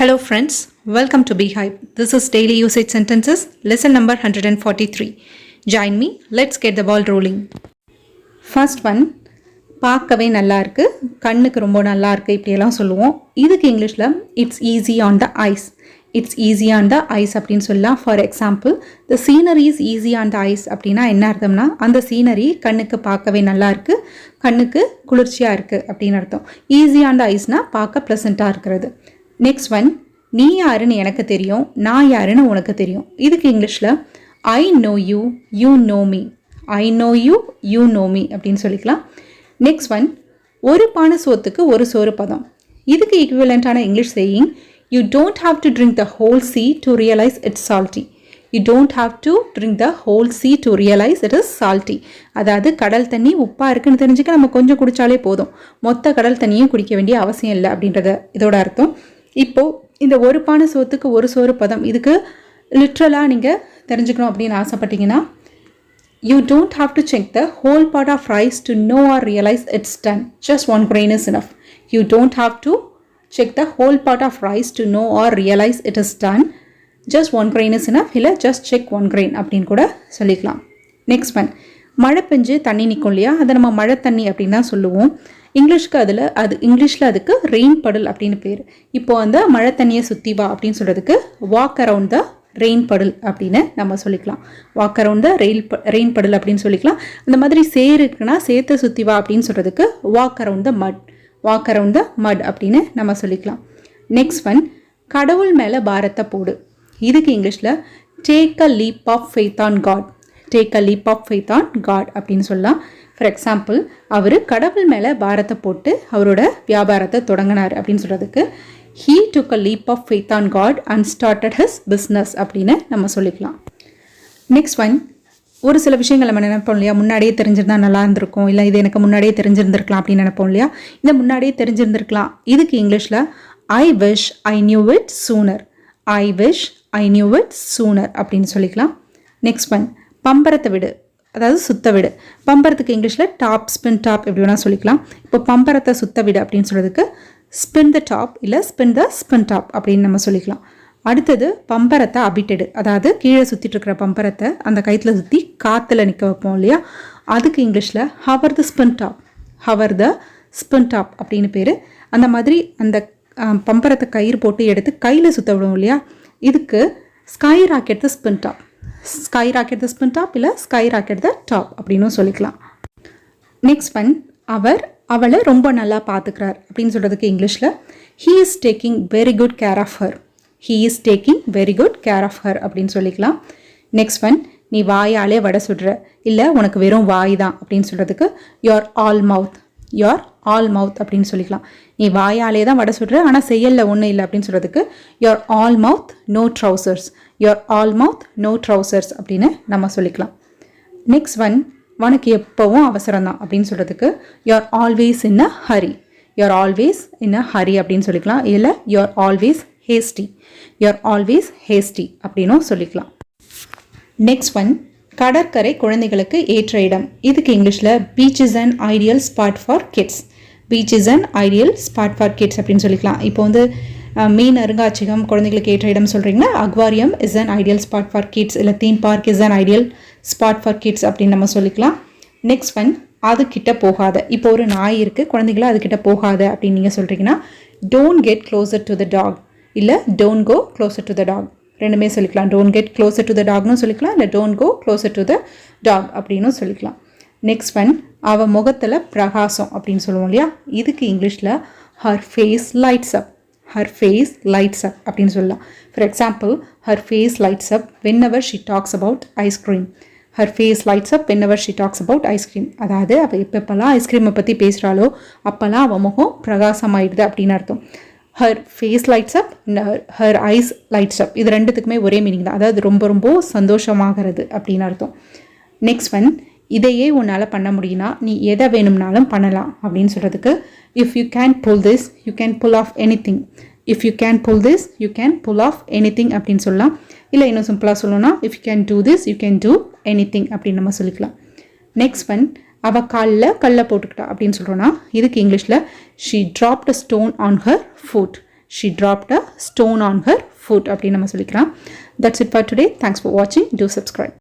Hello friends, welcome to Beehive. This is daily usage sentences, lesson number 143. Join me, let's get the ball rolling. First one பார்க்கவே நல்லா இருக்கு. கண்ணுக்கு ரொம்ப நல்லா இருக்கு இப்படியெல்லாம் சொல்லுவோம். இதுக்கு இங்கிலீஷில் it's easy on the eyes it's easy on the eyes அப்படின்னு சொல்லலாம். For example the scenery is easy on the eyes அப்படின்னா என்ன அர்த்தம்னா அந்த சீனரி கண்ணுக்கு பார்க்கவே நல்லா இருக்கு. கண்ணுக்கு குளிர்ச்சியாக இருக்குது அப்படின்னு அர்த்தம். ஈஸி ஆன் த ஐஸ்னால் பார்க்க ப்ளசண்ட்டாக இருக்கிறது. நெக்ஸ்ட் ஒன் நீ யாருன்னு எனக்கு தெரியும் நான் யாருன்னு உனக்கு தெரியும். இதுக்கு இங்கிலீஷில் I know you you know me I know you you know me அப்படின்னு சொல்லிக்கலாம். நெக்ஸ்ட் ஒன் ஒரு பானை சோத்துக்கு ஒரு சோறு பதம். இதுக்கு ஈக்குவலண்ட்டான English saying you don't have to drink the whole sea to realise it's salty you don't have to drink the whole sea to realise it is salty அதாவது கடல் தண்ணி உப்பாக இருக்குன்னு தெரிஞ்சுக்க நம்ம கொஞ்சம் குடித்தாலே போதும். மொத்த கடல் தண்ணியும் குடிக்க வேண்டிய அவசியம் இல்லை அப்படின்றத இதோட அர்த்தம். இப்போது இந்த ஒரு பானை சோத்துக்கு ஒரு சோறு பதம் இதுக்கு லிட்ரலாக நீங்கள் தெரிஞ்சுக்கணும் அப்படின்னு ஆசைப்பட்டீங்கன்னா you don't have to check the whole part of rice to know or realise it's done just one grain is enough you don't have to check the whole part of rice to know or realise it is done just one grain is enough இல்லை just check one grain அப்படின்னு கூட சொல்லிக்கலாம் next one மழை பெஞ்சு தண்ணி நிற்கும் இல்லையா? அதை நம்ம மழை தண்ணி அப்படின்னு தான் சொல்லுவோம். இங்கிலீஷ்க்கு அதில் அது இங்கிலீஷில் அதுக்கு ரெயின் படல் அப்படின்னு பேர். இப்போ அந்த மழை தண்ணியை சுற்றி வா அப்படின்னு சொல்கிறதுக்கு வாக் அரவுண்ட் த ரெயின் படல் அப்படின்னு நம்ம சொல்லிக்கலாம். Walk around the rail rain படல் அப்படின்னு சொல்லிக்கலாம். அந்த மாதிரி சேர் இருக்குன்னா சேத்தை சுற்றி வா அப்படின்னு சொல்கிறதுக்கு வாக் அரவுண்ட் த மட் வாக் அரவுண்ட் த மட் அப்படின்னு நம்ம சொல்லிக்கலாம். நெக்ஸ்ட் ஒன் கடவுள் மேலே பாரத்தை போடு. இதுக்கு இங்கிலீஷில் take a leap of faith on God take a leap of faith on God அப்படின்னு சொல்லலாம். ஃபார் எக்ஸாம்பிள் அவர் கடவுள் மேலே பாரத்தை போட்டு அவரோட வியாபாரத்தை தொடங்கினார் அப்படின்னு சொல்கிறதுக்கு he took a leap of faith on God and started his business அப்படின்னு நம்ம சொல்லிக்கலாம். நெக்ஸ்ட் ஒன் ஒரு சில விஷயங்கள் நம்ம நினைப்போம் இல்லையா? முன்னாடியே தெரிஞ்சிருந்தா நல்லா இருந்திருக்கும். இல்லை இது எனக்கு முன்னாடியே தெரிஞ்சிருந்திருக்கலாம் அப்படின்னு நினைப்போம் இல்லையா? இந்த முன்னாடியே தெரிஞ்சிருந்திருக்கலாம். இதுக்கு இங்கிலீஷில் I wish I knew it sooner I wish I knew it sooner அப்படின்னு சொல்லிக்கலாம். நெக்ஸ்ட் ஒன் பம்பரத்தை விடு. அதாவது சுத்த விடு. பம்பரத்துக்கு இங்கிலீஷில் டாப் ஸ்பின் டாப் எப்படி வேணால் சொல்லிக்கலாம். இப்போ பம்பரத்தை சுத்த விடு அப்படின்னு சொல்கிறதுக்கு ஸ்பின் த டாப் இல்லை ஸ்பின் த ஸ்பின் டாப் அப்படின்னு நம்ம சொல்லிக்கலாம். அடுத்தது பம்பரத்தை அபிட்டடு. அதாவது கீழே சுற்றிட்டு இருக்கிற பம்பரத்தை அந்த கயிற்றுல சுற்றி காற்றுல நிற்க வைப்போம் இல்லையா? அதுக்கு இங்கிலீஷில் hour the spin top hour the spin top அப்படின்னு பேர். அந்த மாதிரி அந்த பம்பரத்தை கயிறு போட்டு எடுத்து கையில் சுற்ற விடுவோம் இல்லையா? இதுக்கு sky rocket the spin top sky rocket the spin top இல்லை ஸ்கை ராக்கெட் த டாப் அப்படின்னு சொல்லிக்கலாம். நெக்ஸ்ட் ஒன் அவர் அவளை ரொம்ப நல்லா பார்த்துக்கிறார் அப்படின்னு சொல்கிறதுக்கு இங்கிலீஷில். He is taking very good care of her he is taking very good care of her அப்படின்னு சொல்லிக்கலாம். நெக்ஸ்ட் ஒன் நீ வாயாலே வடை சுடுற. இல்லை உனக்கு வெறும் வாய் தான் அப்படின்னு சொல்கிறதுக்கு your all mouth your all mouth அப்படின்னு சொல்லிக்கலாம். நீ வாயாலே தான் வடை சுடுற ஆனால் செய்யலில் ஒன்றும் இல்லை அப்படின்னு சொல்கிறதுக்கு your all mouth no trousers your all mouth no trousers அப்படின்னு நம்ம சொல்லிக்கலாம். நெக்ஸ்ட் ஒன் உனக்கு எப்போவும் அவசரம் தான் அப்படின்னு சொல்கிறதுக்கு you're always in a hurry you're always in a hurry அப்படின்னு சொல்லிக்கலாம். இல்லை you're always hasty you're always hasty அப்படின்னும் சொல்லிக்கலாம். நெக்ஸ்ட் ஒன் கடற்கரை குழந்தைகளுக்கு ஏற்ற இடம். இதுக்கு இங்கிலீஷில் beach is and ideal spot for kids beach is and ideal spot for kids அப்படின்னு சொல்லிக்கலாம். இப்போ வந்து மீன் அருங்காட்சியகம் குழந்தைகளுக்கு ஏற்ற இடம் சொல்கிறீங்கன்னா aquarium is and ideal spot for kids இல்லை theme park is and ideal spot for kids அப்படின்னு நம்ம சொல்லிக்கலாம். நெக்ஸ்ட் ஒன் அது கிட்ட போகாத. இப்போ ஒரு நாய் இருக்குது குழந்தைங்கள அதுக்கிட்ட போகாத அப்படின்னு நீங்கள் சொல்கிறீங்கன்னா don't get closer to the dog இல்லை don't go closer to the dog ரெண்டுமே சொல்லிக்கலாம். Don't get closer to the டாக்னு சொல்லிக்கலாம். இல்லை don't go closer to the dog அப்படின்னு சொல்லிக்கலாம். நெக்ஸ்ட் ஒன் அவள் முகத்தில் பிரகாசம் அப்படின்னு சொல்லுவோம் இல்லையா? இதுக்கு இங்கிலீஷில் her face lights up her face lights up அப்படின்னு சொல்லலாம். For example her face lights up whenever she talks about ice cream her face lights up whenever she talks about ice cream அதாவது அவள் எப்பப்பெல்லாம் ஐஸ்கிரீமை பற்றி பேசுகிறாளோ அப்போல்லாம் அவள் முகம் பிரகாசமாயிடுது அப்படின்னு அர்த்தம். Her face lights up her eyes lights up இது ரெண்டுத்துக்குமே ஒரே மீனிங் தான். அதாவது ரொம்ப ரொம்ப சந்தோஷமாகிறது அப்படின்னு அர்த்தம். நெக்ஸ்ட் ஒன் இதையே உன்னால் பண்ண முடியும்னா நீ எதை வேணும்னாலும் பண்ணலாம் அப்படின்னு சொல்கிறதுக்கு if you can pull this you can pull off anything if you can pull this you can pull off anything அப்படின்னு சொல்லலாம். இல்லை இன்னும் சிம்பிளாக சொல்லணும்னா if you can do this you can do anything அப்படின்னு நம்ம சொல்லிக்கலாம். நெக்ஸ்ட் ஒன் அவள் காலில் கல்லை போட்டுக்கிட்டா அப்படின்னு சொல்கிறோன்னா இதுக்கு இங்கிலீஷில் she dropped a stone on her foot she dropped a stone on her foot அப்படின்னு நம்ம சொல்லிக்கலாம். That's it for today thanks for வாட்சிங் டூ சப்ஸ்கிரைப்